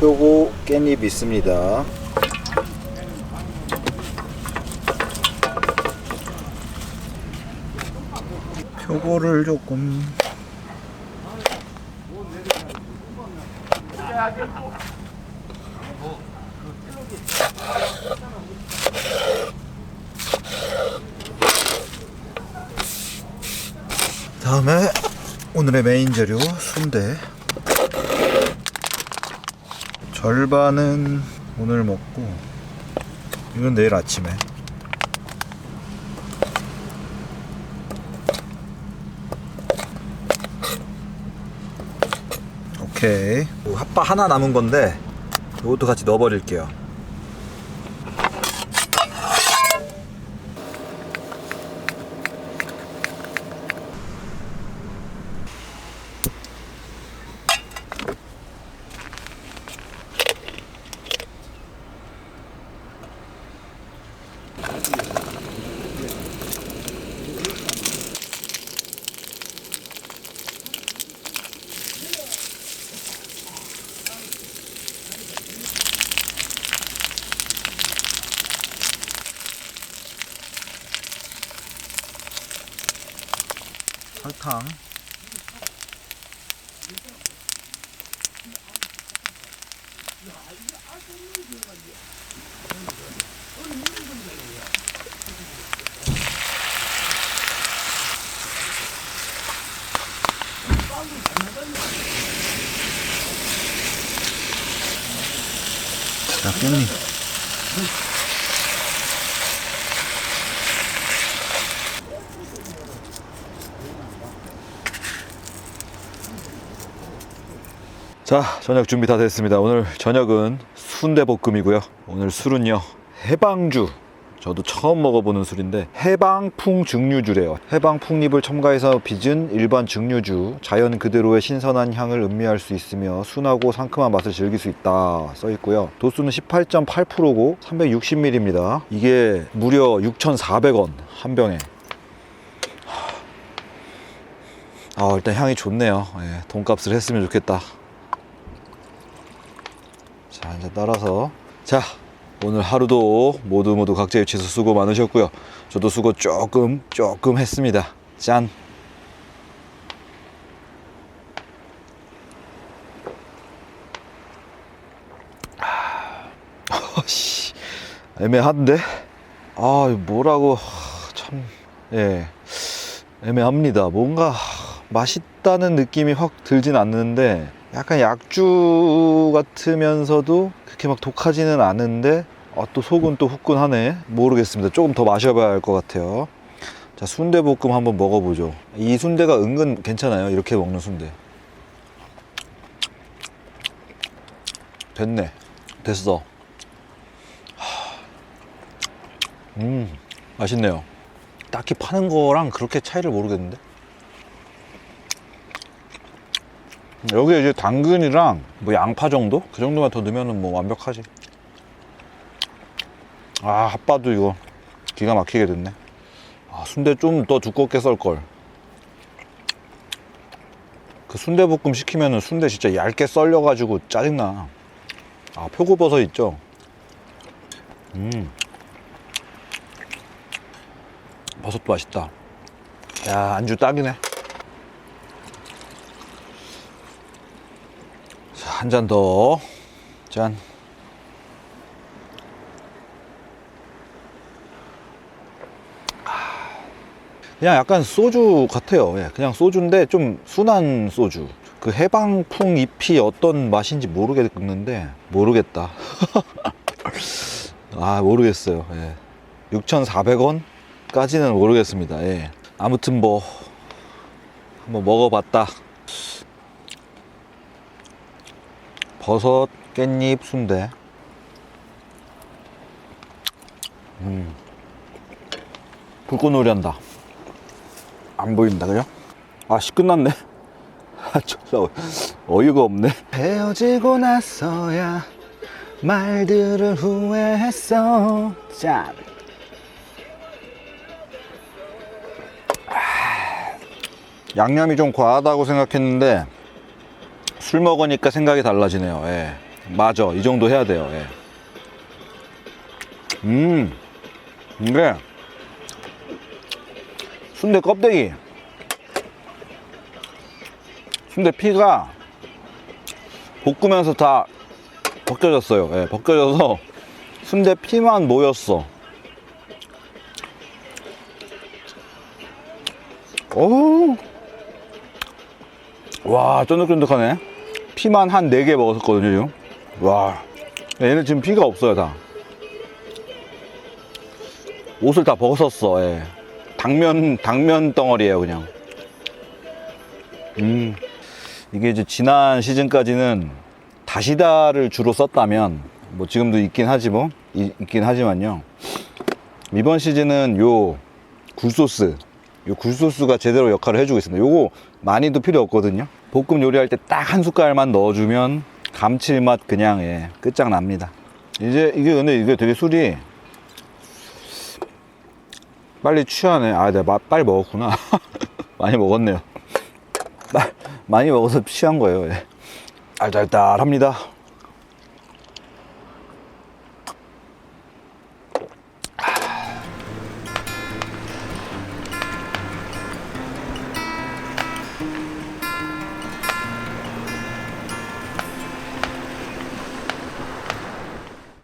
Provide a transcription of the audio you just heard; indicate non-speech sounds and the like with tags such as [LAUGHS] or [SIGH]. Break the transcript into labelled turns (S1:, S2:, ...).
S1: 표고 깻잎 있습니다. 표고를 조금 다음에 오늘의 메인 재료 순대 절반은 오늘 먹고 이건 내일 아침에. 오케이. 핫바 하나 남은 건데 이것도 같이 넣어버릴게요 설탕 자, 깻잎. 자, 저녁 준비 다 됐습니다. 오늘 저녁은 순대볶음이고요. 오늘 술은요, 해방주. 저도 처음 먹어보는 술인데 해방풍 증류주래요. 해방풍잎을 첨가해서 빚은 일반 증류주. 자연 그대로의 신선한 향을 음미할 수 있으며 순하고 상큼한 맛을 즐길 수 있다 써 있고요. 도수는 18.8%고 360ml입니다. 이게 무려 6,400원 한 병에. 아 일단 향이 좋네요. 예, 돈값을 했으면 좋겠다. 자 이제 따라서 자 오늘 하루도 모두 모두 각자의 위치에서 수고 많으셨고요. 저도 수고 조금 조금 했습니다. 짠. 아, [LAUGHS] 씨, 애매한데? 아 뭐라고. 참. 예. 애매합니다. 뭔가 맛있다는 느낌이 확 들진 않는데 약간 약주 같으면서도 그렇게 막 독하지는 않은데 아, 또 속은 또 후끈하네. 모르겠습니다. 조금 더 마셔봐야 할 것 같아요. 자 순대볶음 한번 먹어보죠. 이 순대가 은근 괜찮아요. 이렇게 먹는 순대. 됐네. 됐어. 하. 음 맛있네요. 딱히 파는 거랑 그렇게 차이를 모르겠는데 여기에 이제 당근이랑 뭐 양파 정도? 그 정도만 더 넣으면 뭐 완벽하지. 아, 핫바도 이거 기가 막히게 됐네. 아, 순대 좀 더 두껍게 썰걸. 그 순대볶음 시키면은 순대 진짜 얇게 썰려가지고 짜증나. 아, 표고버섯 있죠? 음. 버섯도 맛있다. 야, 안주 딱이네. 한 잔 더. 짠. 그냥 약간 소주 같아요. 예, 그냥 소주인데 좀 순한 소주. 그 해방풍 잎이 어떤 맛인지 모르겠는데 모르겠다. [LAUGHS] 아 모르겠어요. 예. 6,400원까지는 모르겠습니다. 예. 아무튼 뭐 한번 먹어봤다. 버섯, 깻잎, 순대. 음. 불꽃놀이 한다. 안 보인다, 그죠? 아, 씨, 끝났네. [LAUGHS] 아, 졸라 어이가 없네. 헤어지고 나서야 말들을 후회했어. 짠. 아, 양념이 좀 과하다고 생각했는데 술 먹으니까 생각이 달라지네요. 예. 맞아. 이 정도 해야 돼요. 예. 음, 이게 순대 껍데기, 순대 피가 볶으면서 다 벗겨졌어요. 예, 벗겨져서 순대 피만 모였어. 오, 와, 쫀득쫀득하네. 피만 한 4개 먹었었거든요, 지금. 와, 얘는 지금 피가 없어요, 다. 옷을 다 벗었어, 예. 당면, 당면 덩어리예요, 그냥. 음, 이게 이제 지난 시즌까지는 다시다를 주로 썼다면, 뭐 지금도 있긴 하지 뭐, 이- 있긴 하지만요. 이번 시즌은 요 굴소스, 요 굴소스가 제대로 역할을 해주고 있습니다. 요거 많이도 필요 없거든요. 볶음 요리할 때 딱 한 숟갈만 넣어주면 감칠맛 그냥 예, 끝장납니다. 이제 이게 근데 이게 되게 술이 빨리 취하네. 아, 내가 마- 빨리 먹었구나. [LAUGHS] 많이 먹었네요. 빨- 많이 먹어서 취한 거예요. 예. 알달달합니다.